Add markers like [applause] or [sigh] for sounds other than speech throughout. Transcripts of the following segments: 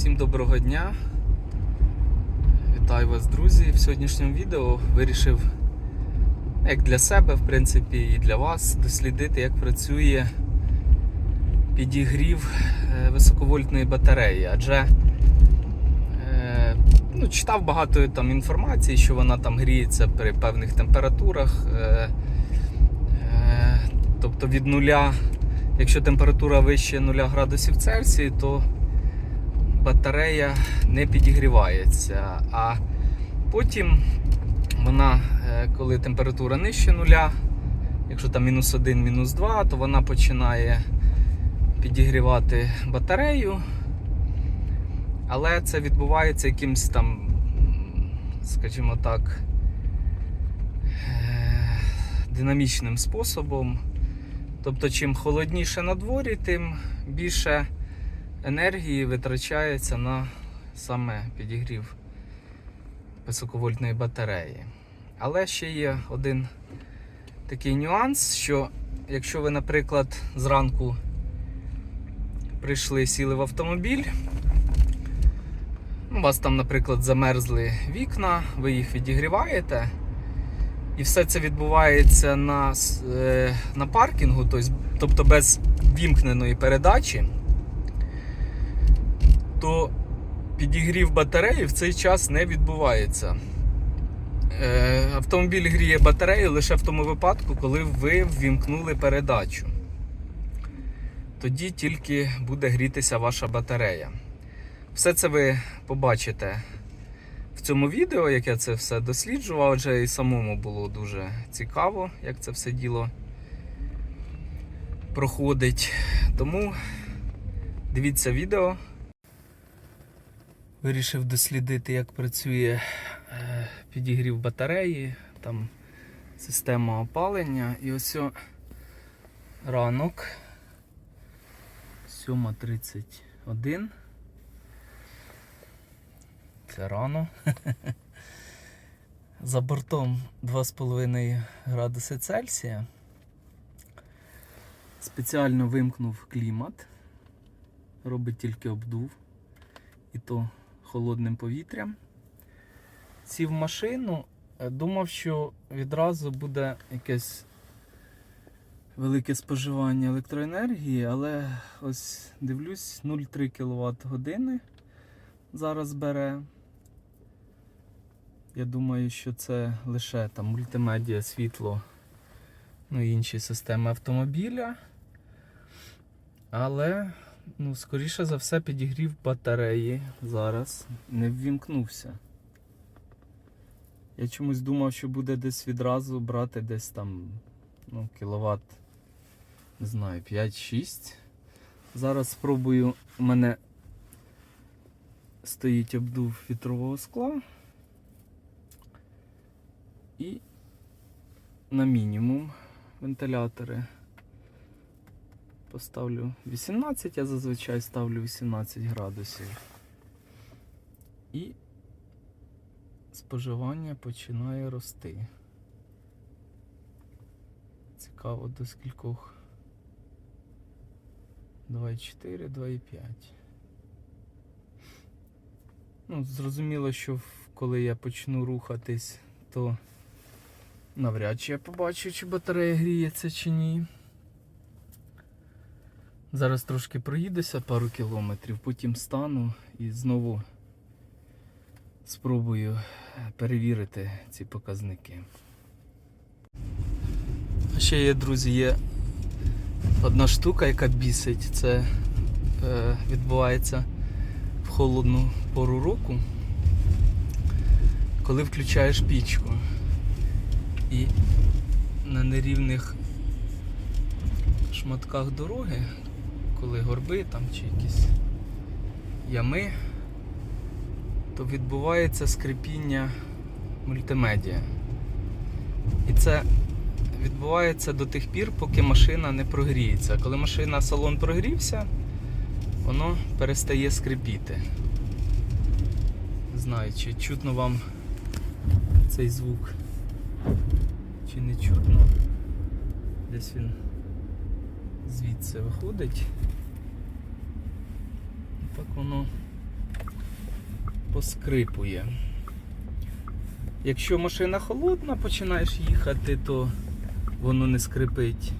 Всім доброго дня. Вітаю вас, друзі. В сьогоднішньому відео вирішив, як для себе, в принципі, і для вас, дослідити, як працює підігрів е, високовольтної батареї. Adже е, ну, читав багато там інформації, що вона там гріється при певних температурах. Е, тобто від нуля, якщо температура вище 0 градусів Цельсію, то батарея не підігрівається. А потім вона, е, коли температура нижче нуля, якщо там мінус 1, мінус 2, то вона починає підігрівати батарею. Але це відбувається якимось там, скажімо так, е, динамічним способом. Тобто, чим холодніше на дворі, тим більше енергії витрачається на саме підігрів високовольтної батареї. Але ще є один такий нюанс, що якщо ви, наприклад, зранку прийшли, сіли в автомобіль, у вас там, наприклад, замерзли вікна, ви їх відігріваєте. І все це відбувається на, е, на паркінгу, тобто- тобто без вімкненої передачі то підігрів батареї в цей час не відбувається. Е, Автомобіль гріє батарею лише в тому випадку, коли ви ввімкнули передачу. Тоді тільки буде грітися ваша батарея. Все це ви побачите в цьому відео, як я це все досліджував, адже і самому було дуже цікаво, як це все діло проходить. Тому дивіться відео. Вирішив дослідити, як працює е, підігрів батареї, там система опалення. І ось ранок 7.31. Це рано. [laughs] За бортом 2,5 градуси Цельсія. Спеціально вимкнув клімат, робить тільки обдув і то холодним повітрям. Сів машину, е, думав, що відразу буде якесь велике споживання електроенергії, але ось дивлюсь, 0,3 кВт години зараз бере. Я думаю, що це лише там мультимедіа, світло, ну і інші системи автомобіля. Але Ну, скоріше за все, підігрів батареї зараз не ввімкнувся. Я чомусь думав, що буде десь відразу брати десь там ну, кіловат, не знаю, 5-6. Зараз спробую, у мене стоїть обдув вітрового скла. І на мінімум вентилятори. Поставлю 18, я зазвичай ставлю 18 градусів. І споживання починає рости. Цікаво до скількох. 2,4, 2,5. Ну, зрозуміло, що коли я почну рухатись, то навряд чи я побачу, чи батарея гріється чи ні. Зараз трошки проїдуся пару кілометрів, потім стану і знову спробую перевірити ці показники. Ще є, друзі, є одна штука, яка бісить. Це е, відбувається в холодну пору року, коли включаєш пічку. І на нерівних шматках дороги коли горби там чи якісь ями, то відбувається скрипіння мультимедіа. І це відбувається до тих пір, поки машина не прогріється. Коли машина салон прогрівся, воно перестає скрипіти. Не знаю, чи чутно вам цей звук, чи не чутно. Десь він звідси виходить. Так воно поскрипує. Якщо машина холодна, починаєш їхати, то воно не скрипить.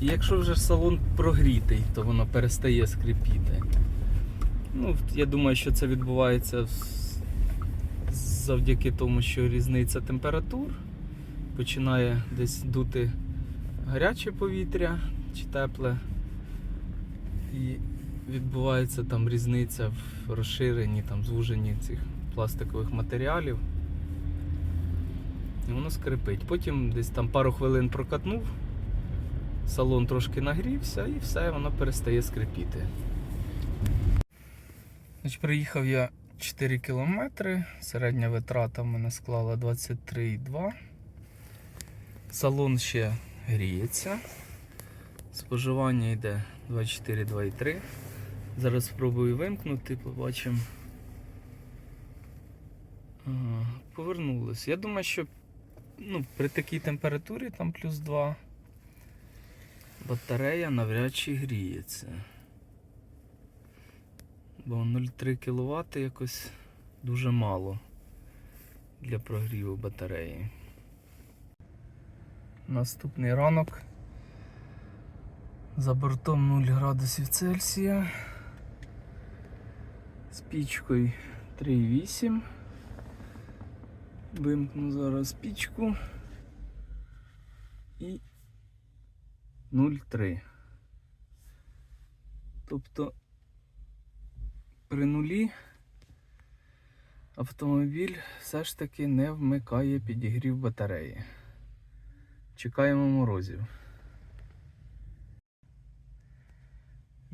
І якщо вже салон прогрітий, то воно перестає скрипіти. Ну, я думаю, що це відбувається завдяки тому, що різниця температур. Починає десь дути гаряче повітря чи тепле. І відбувається там різниця в розширенні, там, звуженні цих пластикових матеріалів. І воно скрипить. Потім десь там пару хвилин прокатнув, салон трошки нагрівся і все, воно перестає скрипіти. Значить, приїхав я 4 кілометри, середня витрата в мене склала 23,2. Салон ще гріється. Споживання йде 24-2,3. Зараз спробую вимкнути, побачимо. Ага, повернулось. Я думаю, що ну, при такій температурі, там плюс 2, батарея навряд чи гріється. Бо 0,3 кВт якось дуже мало для прогріву батареї. Наступний ранок. За бортом 0 градусів Цельсія. З пічкою 3,8. Вимкну зараз пічку. І 0,3. Тобто при нулі автомобіль все ж таки не вмикає підігрів батареї. Чекаємо морозів.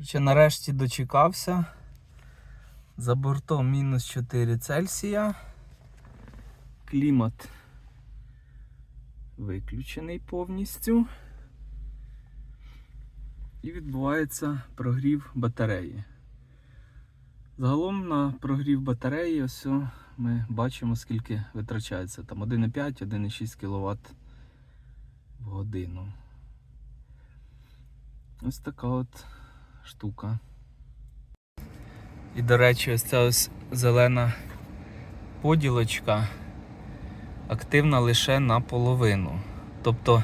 Ще нарешті дочекався. За бортом мінус 4 Цельсія. Клімат виключений повністю. І відбувається прогрів батареї. Загалом на прогрів батареї ось ми бачимо, скільки витрачається. Там 1,5, 1,6 кВт в годину. Ось така от штука. І, до речі, ось ця ось зелена поділочка активна лише наполовину. Тобто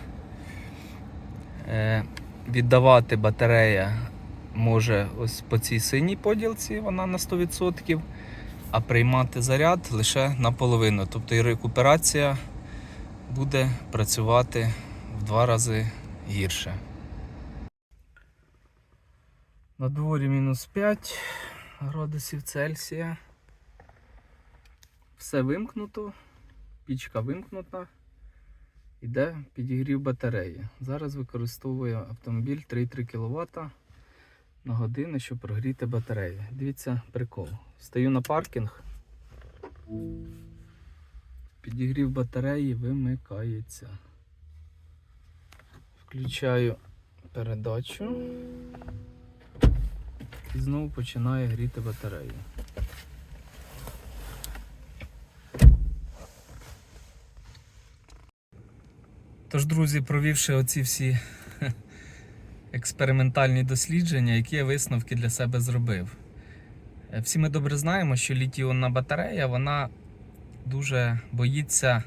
е, віддавати батарея може ось по цій синій поділці, вона на 100%, а приймати заряд лише наполовину. Тобто і рекуперація буде працювати два рази гірше. На дворі мінус 5 градусів Цельсія. Все вимкнуто, пічка вимкнута. Іде підігрів батареї. Зараз використовую автомобіль 3,3 кВт на годину, щоб прогріти батареї. Дивіться прикол. Стою на паркінг. Підігрів батареї вимикається. Включаю передачу. І знову починає гріти батарею. Тож, друзі, провівши оці всі експериментальні дослідження, які я висновки для себе зробив. Е, Всі ми добре знаємо, що літіонна батарея вона дуже боїться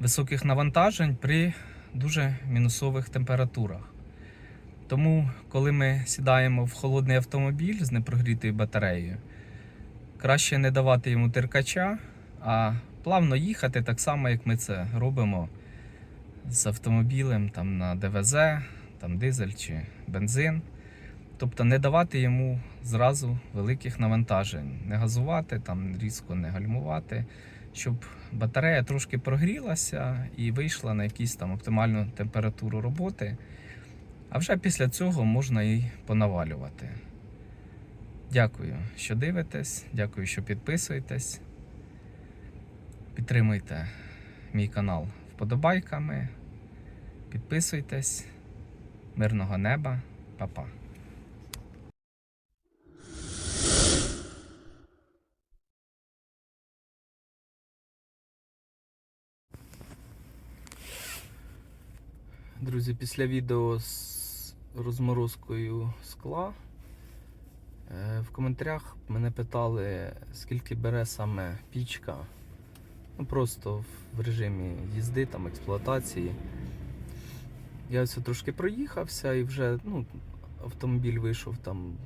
високих навантажень при дуже мінусових температурах. Тому, коли ми сідаємо в холодний автомобіль з непрогрітою батареєю, краще не давати йому теркача, а плавно їхати так само, як ми це робимо з автомобілем там, на ДВЗ, там, дизель чи бензин. Тобто не давати йому зразу великих навантажень, не газувати, там, різко не гальмувати, щоб батарея трошки прогрілася і вийшла на якусь там оптимальну температуру роботи. А вже після цього можна і понавалювати. Дякую, що дивитесь, дякую, що підписуєтесь. Підтримуйте мій канал вподобайками. Підписуйтесь. Мирного неба, Па-па. Друзі, після відео з розморозкою скла Е, В коментарях мене питали, скільки бере саме пічка. Ну, просто в режимі їзди, там, експлуатації. Я ось трошки проїхався і вже ну, автомобіль вийшов там.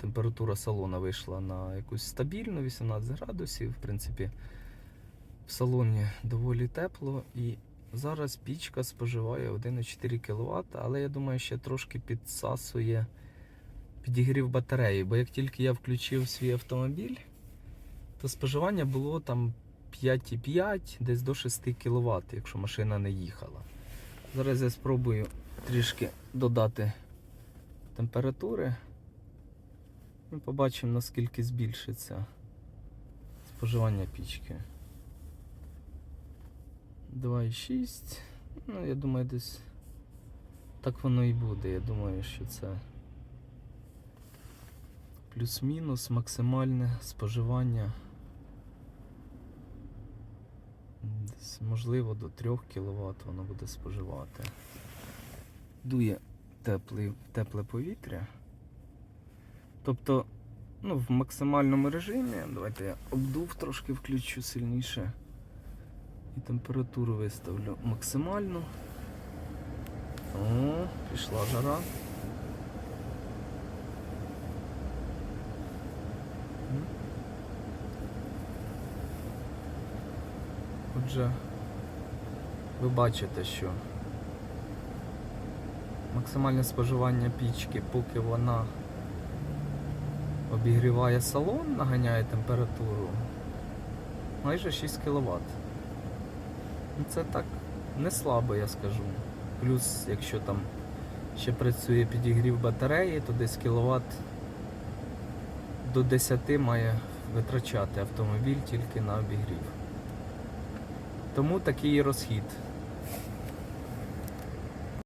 Температура салона вийшла на якусь стабільну 18 градусів. В принципі, в салоні доволі тепло. І зараз пічка споживає 1,4 кВт, але я думаю, ще трошки підсасує підігрів батареї. Бо як тільки я включив свій автомобіль, то споживання було там 5,5 десь до 6 кВт, якщо машина не їхала. Зараз я спробую трішки додати температури. Ми побачимо, наскільки збільшиться споживання пічки. 2,6. Ну, я думаю, десь так воно і буде. Я думаю, що це плюс-мінус максимальне споживання. Десь, можливо, до 3 кВт воно буде споживати. Дує теплий, тепле повітря. Тобто, ну, в максимальному режимі, давайте я обдув трошки включу сильніше. І температуру виставлю максимальну. О, пішла жара. Отже, ви бачите, що максимальне споживання пічки, поки вона обігріває салон, наганяє температуру майже 6 кВт. Ну, Це так не слабо, я скажу. Плюс, якщо там ще працює підігрів батареї, то десь кіловат до 10 має витрачати автомобіль тільки на обігрів. Тому такий розхід